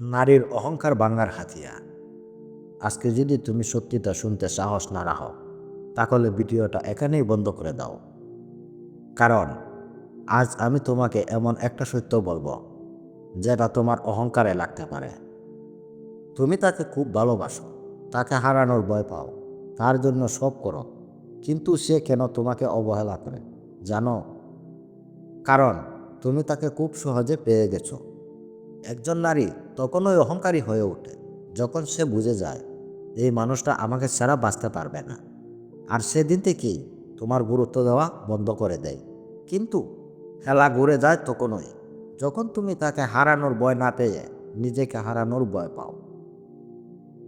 নারীর অহংকার বাঙ্গার হাতিয়ার আজকে যদি তুমি সত্যিটা শুনতে সাহস না রাখো তাহলে ভিডিওটা এখানেই বন্ধ করে দাও। কারণ, আজ আমি তোমাকে এমন একটা সত্য বলব, যেটা তোমার অহংকারে লাগতে পারে। তুমি তাকে খুব ভালোবাসো, তাকে হারানোর ভয় পাও, তার জন্য সব করো, কিন্তু সে কেন তোমাকে অবহেলা করে, জানো? কারণ, তুমি তাকে খুব সহজে পেয়ে গেছো। একজন নারী তখনই অহংকারী হয়ে ওঠে। যখন সে বুঝে যায়, এই মানুষটা আমাকে ছাড়া বাঁচতে পারবে না। আর সেদিন থেকেই তোমার গুরুত্ব দেওয়া বন্ধ করে দেয়। কিন্তু খেলা ঘুরে যায় তখনই, যখন তুমি তাকে হারানোর ভয় না পেয়ে নিজেকে হারানোর ভয় পাও।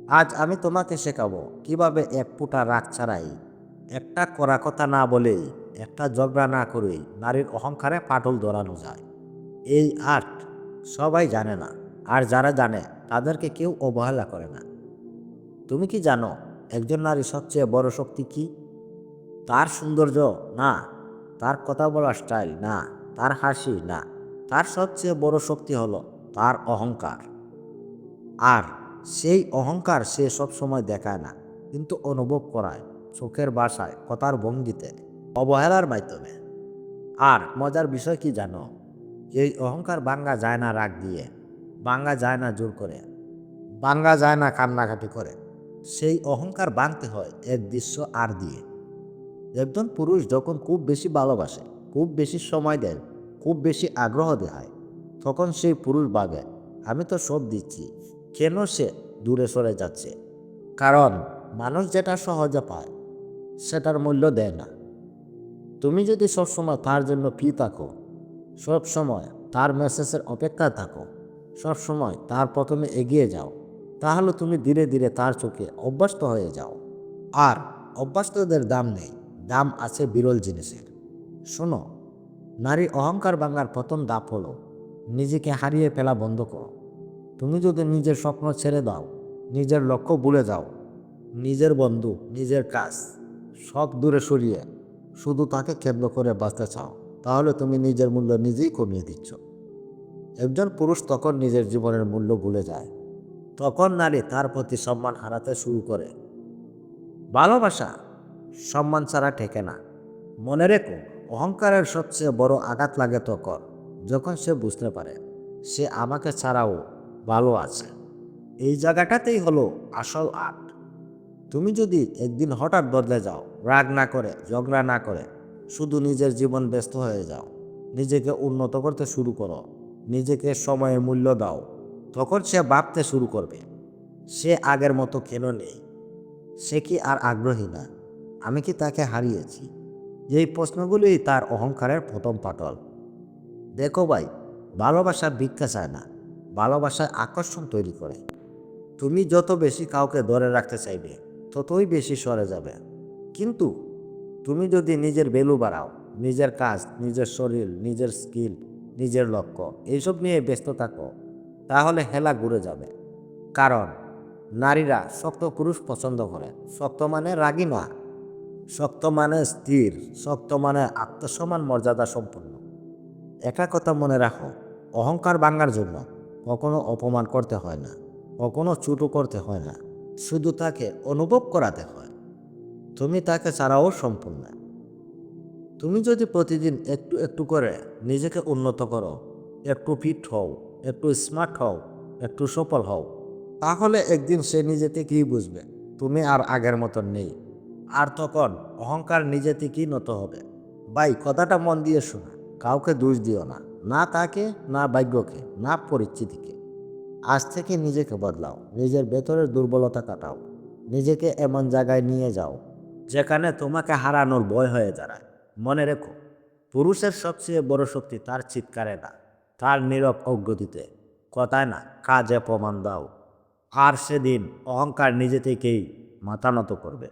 আজ আমি তোমাকে শেখাবো কীভাবে এক ফুটা রাগ ছাড়াই একটা করা কথা না বলেই একটা ঝগড়া না করেই নারীর অহংকারে পাটল ধরানো যায়। এই আর্ট সবাই জানে না। আর যারা জানে, তাদেরকে কেউ অবহেলা করে না। তুমি কি জানো, একজন নারী সবচেয়ে বড় শক্তি কি? তার সৌন্দর্য না, তার কথা বলার স্টাইল না, তার হাসি না, তার সবচেয়ে বড় শক্তি হলো তার অহংকার। আর সেই অহংকার সে সব সময় দেখায় না, কিন্তু অনুভব করায় চোখের বাসায় কথার ভঙ্গিতে, অবহেলার মাধ্যমে। আর মজার বিষয় কি জানো, এই অহংকার বাঙ্গা যায় না রাগ দিয়ে। বাঙ্গা যায় না জোর করে। বাঙ্গা যায় না কান্নাকাটি করে। সেই অহংকার বাঁধতে হয় এক দৃশ্য আর দিয়ে। একজন পুরুষ যখন খুব বেশি ভালোবাসে, খুব বেশি সময় দেয়, খুব বেশি আগ্রহ দেখায়, তখন সেই পুরুষ ভাবে, আমি তো সব দিচ্ছি, কেন সে দূরে সরে যাচ্ছে? কারণ মানুষ যেটা সহজে পায়, সেটার মূল্য দেয় না। তুমি যদি সবসময় তার জন্য ফি থাকো, সবসময় তার মেসেজের অপেক্ষা থাকো সব সময় তার প্রথমে এগিয়ে যাও। তাহলে তুমি ধীরে ধীরে তার চোখে অভ্যস্ত হয়ে যাও। আর অভ্যস্তদের দাম নেই। দাম আছে বিরল জিনিসের। শোনো, নারী অহংকার বাংলার প্রথম দাপ হলো নিজেকে হারিয়ে ফেলা বন্ধ করো। তুমি যদি নিজের স্বপ্ন ছেড়ে দাও, নিজের লক্ষ্য ভুলে যাও, নিজের বন্ধু, নিজের কাজ, সব দূরে সরিয়ে শুধু তাকে কেন্দ্র করে বাঁচতে চাও, তাহলে তুমি নিজের মূল্য নিজেই কমিয়ে দিচ্ছ। একজন পুরুষ তখন নিজের জীবনের মূল্য ভুলে যায়। তখন নারী তার প্রতি সম্মান হারাতে শুরু করে। ভালোবাসা সম্মান ছাড়া ঠেকে না। মনে রেখো, অহংকারের সবচেয়ে বড় আঘাত লাগে তখন, যখন সে বুঝতে পারে, সে আমাকে ছাড়াও ভালো আছে। এই জায়গাটাতেই হলো আসল আর্ট তুমি যদি একদিন হঠাৎ বদলে যাও, রাগ না করে, ঝগড়া না করে, শুধু নিজের জীবন ব্যস্ত হয়ে যাও, নিজেকে উন্নত করতে শুরু করো। নিজেকে সময়ের মূল্য দাও। তখন সে ভাবতে শুরু করবে, সে আগের মতো কেন নেই? সে কি আর আগ্রহী না? আমি কি তাকে হারিয়েছি? এই প্রশ্নগুলোই তার অহংকারের প্রথম পাটল দেখো ভাই, ভালোবাসা ভিক্ষা চায় না, ভালোবাসায় আকর্ষণ তৈরি করে। তুমি যত বেশি কাউকে ধরে রাখতে চাইবে, ততই বেশি সরে যাবে। কিন্তু তুমি যদি নিজের ভ্যালু বাড়াও, নিজের কাজ, নিজের শরীর, নিজের স্কিল নিজের লক্ষ্য, এইসব নিয়ে ব্যস্ত থাকো, তাহলে হেলা ঘুরে যাবে। কারণ, নারীরা শক্ত পুরুষ পছন্দ করে, শক্ত মানে রাগী না শক্ত মানে স্থির, শক্ত মানে আত্মসমান মর্যাদা সম্পন্ন। একটা কথা মনে রাখো, অহংকার ভাঙার জন্য কখনো অপমান করতে হয় না, কখনো ছোটো করতে হয় না, শুধু তাকে অনুভব করাতে হয়। তুমি তাকে ছাড়াও সম্পূর্ণ। তুমি যদি প্রতিদিন একটু একটু করে নিজেকে উন্নত করো, একটু ফিট হও, একটু স্মার্ট হও, একটু সফল হও, তাহলে একদিন সে নিজে থেকেই বুঝবে? তুমি আর আগের মতন নেই। আর তখন অহংকার নিজে থেকেই নত হবে? ভাই, কথাটা মন দিয়ে শোনা। কাউকে দোষ দিও না। না তাকে, না ভাগ্যকে, না পরিচিতিকে আজ থেকে নিজেকে বদলাও। নিজের ভেতরের দুর্বলতা কাটাও। নিজেকে এমন জায়গায় নিয়ে যাও, যেখানে তোমাকে হারানোর ভয় হয়ে দাঁড়ায়। মনে রেখো, পুরুষের সবচেয়ে বড় শক্তি তার চিৎকারে না, তার নীরব অগ্রতিতে কথায় না, কাজে প্রমাণ দাও। আর সেদিন অহংকার নিজে থেকেই মাথা নত করবে।